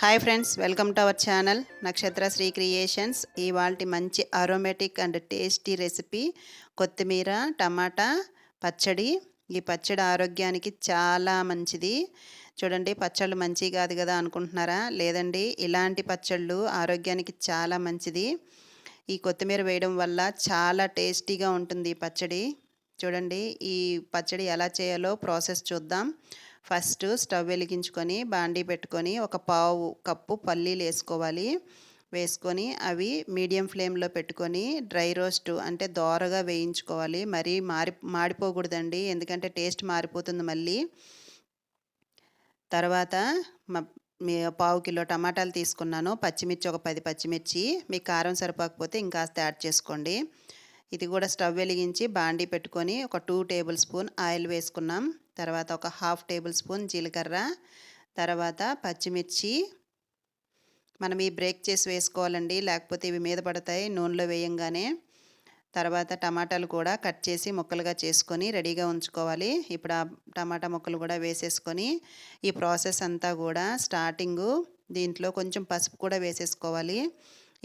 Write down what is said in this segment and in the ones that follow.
Hi friends welcome to our channel Nakshatra Sri creations ఇవాళ మంచి aromatic and tasty recipe కొత్తిమీర టమాటా పచ్చడి. ఈ పచ్చడి ఆరోగ్యానికి చాలా మంచిది. చూడండి పచ్చళ్ళు మంచి కాదు కదా అనుకుంటున్నారా? లేదండి ఇలాంటి పచ్చళ్ళు ఆరోగ్యానికి చాలా మంచిది. ఈ కొత్తిమీర వేయడం వల్ల చాలా టేస్టీగా ఉంటుంది ఈ పచ్చడి. చూడండి ఈ పచ్చడి ఎలా చేయాలో ప్రాసెస్ చూద్దాం. ఫస్ట్ స్టవ్ వెలిగించుకొని బాండీ పెట్టుకొని ఒక పావు కప్పు పల్లీలు వేసుకోవాలి. వేసుకొని అవి మీడియం ఫ్లేమ్లో పెట్టుకొని డ్రై రోస్ట్ అంటే దోరగా వేయించుకోవాలి. మరీ మారి మాడిపోకూడదండి. ఎందుకంటే టేస్ట్ మారిపోతుంది మళ్ళీ. తర్వాత మీ పావు కిలో టమాటాలు తీసుకున్నాను. పచ్చిమిర్చి ఒక పది పచ్చిమిర్చి. మీకు కారం సరిపోకపోతే ఇంకాస్త యాడ్ చేసుకోండి. ఇది కూడా స్టవ్ వెలిగించి బాండీ పెట్టుకొని ఒక టూ టేబుల్ స్పూన్ ఆయిల్ వేసుకున్నాం. తర్వాత ఒక హాఫ్ టేబుల్ స్పూన్ జీలకర్ర తర్వాత పచ్చిమిర్చి. మనం ఈ బ్రేక్ చేసి వేసుకోవాలండి లేకపోతే ఇవి మీద పడతాయి నూనెలో వేయంగానే. తర్వాత టమాటాలు కూడా కట్ చేసి ముక్కలుగా చేసుకొని రెడీగా ఉంచుకోవాలి. ఇప్పుడు ఆ టమాటా ముక్కలు కూడా వేసేసుకొని ఈ ప్రాసెస్ అంతా కూడా స్టార్టింగు దీంట్లో కొంచెం పసుపు కూడా వేసేసుకోవాలి.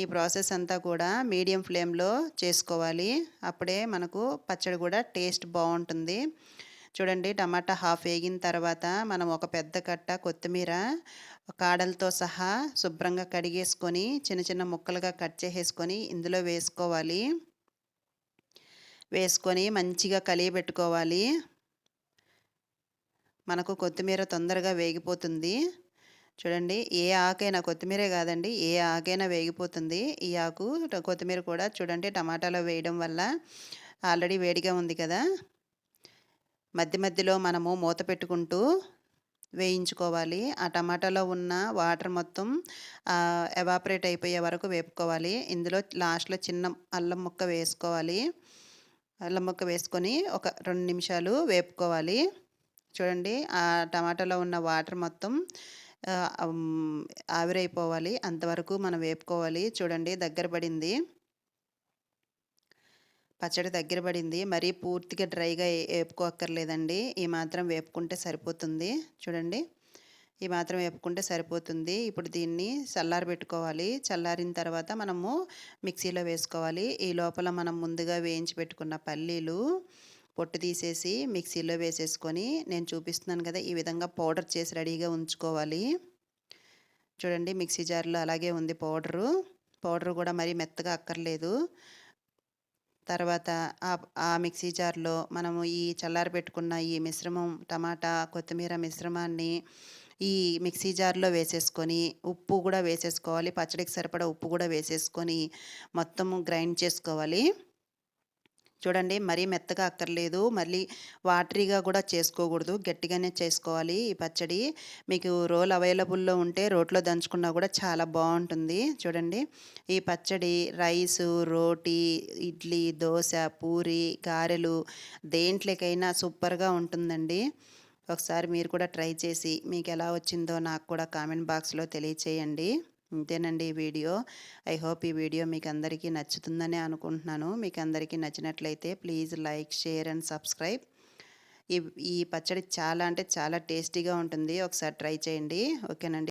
ఈ ప్రాసెస్ అంతా కూడా మీడియం ఫ్లేమ్లో చేసుకోవాలి. అప్పుడే మనకు పచ్చడి కూడా టేస్ట్ బాగుంటుంది. చూడండి టమాటా హాఫ్ వేగిన తర్వాత మనం ఒక పెద్ద కట్ట కొత్తిమీర కాడలతో సహా శుభ్రంగా కడిగేసుకొని చిన్న చిన్న ముక్కలుగా కట్ చేసేసుకొని ఇందులో వేసుకోవాలి. వేసుకొని మంచిగా కలియబెట్టుకోవాలి. మనకు కొత్తిమీర తొందరగా వేగిపోతుంది. చూడండి ఏ ఆకైనా కొత్తిమీరే కాదండి ఏ ఆకైనా వేగిపోతుంది. ఈ ఆకు కొత్తిమీర కూడా చూడండి టమాటాలో వేయడం వల్ల ఆల్రెడీ వేడిగా ఉంది కదా. మధ్య మధ్యలో మనము మూత పెట్టుకుంటూ వేయించుకోవాలి. ఆ టమాటాలో ఉన్న వాటర్ మొత్తం ఎవాపరేట్ అయిపోయే వరకు వేపుకోవాలి. ఇందులో లాస్ట్లో చిన్న అల్లం ముక్క వేసుకోవాలి. అల్లం ముక్క వేసుకొని ఒక రెండు నిమిషాలు వేపుకోవాలి. చూడండి ఆ టమాటాలో ఉన్న వాటర్ మొత్తం ఆవిరైపోవాలి. అంతవరకు మనం వేపుకోవాలి. చూడండి దగ్గర పడింది. పచ్చడి దగ్గర పడింది. మరీ పూర్తిగా డ్రైగా వేపుకోక్కర్లేదండి. ఈ మాత్రం వేపుకుంటే సరిపోతుంది. చూడండి. ఈ మాత్రం వేపుకుంటే సరిపోతుంది. ఇప్పుడు దీన్ని చల్లారి పెట్టుకోవాలి. చల్లారిన తర్వాత మనము మిక్సీలో వేసుకోవాలి. ఈ లోపల మనం ముందుగా వేయించి పెట్టుకున్న పల్లీలు పొట్టు తీసేసి మిక్సీలో వేసేసుకొని నేను చూపిస్తున్నాను కదా ఈ విధంగా పౌడర్ చేసి రెడీగా ఉంచుకోవాలి. చూడండి మిక్సీ జార్లో అలాగే ఉంది పౌడరు. పౌడర్ కూడా మరీ మెత్తగా అక్కర్లేదు. తర్వాత ఆ మిక్సీ జార్లో మనము ఈ చల్లారి పెట్టుకున్న ఈ మిశ్రమం టమాటా కొత్తిమీర మిశ్రమాన్ని ఈ మిక్సీ జార్లో వేసేసుకొని ఉప్పు కూడా వేసేసుకోవాలి. పచ్చడికి సరిపడా ఉప్పు కూడా వేసేసుకొని మొత్తము గ్రైండ్ చేసుకోవాలి. చూడండి మరీ మెత్తగా అక్కర్లేదు. మళ్ళీ వాటరీగా కూడా చేసుకోకూడదు. గట్టిగానే చేసుకోవాలి ఈ పచ్చడి. మీకు రోల్ అవైలబుల్లో ఉంటే రోట్లో దంచుకున్నా కూడా చాలా బాగుంటుంది. చూడండి ఈ పచ్చడి రైసు రోటీ ఇడ్లీ దోశ పూరి గారెలు దేంట్లోకైనా సూపర్గా ఉంటుందండి. ఒకసారి మీరు కూడా ట్రై చేసి మీకు ఎలా వచ్చిందో నాకు కూడా కామెంట్ బాక్స్లో తెలియచేయండి. ఇంతేనండి ఈ వీడియో. ఐ హోప్ ఈ వీడియో మీకు అందరికీ నచ్చుతుందని అనుకుంటున్నాను. మీకు అందరికీ నచ్చినట్లయితే please like share and subscribe. ఈ ఈ పచ్చడి చాలా అంటే చాలా టేస్టీగా ఉంటుంది. ఒకసారి ట్రై చేయండి. ఓకేనండి.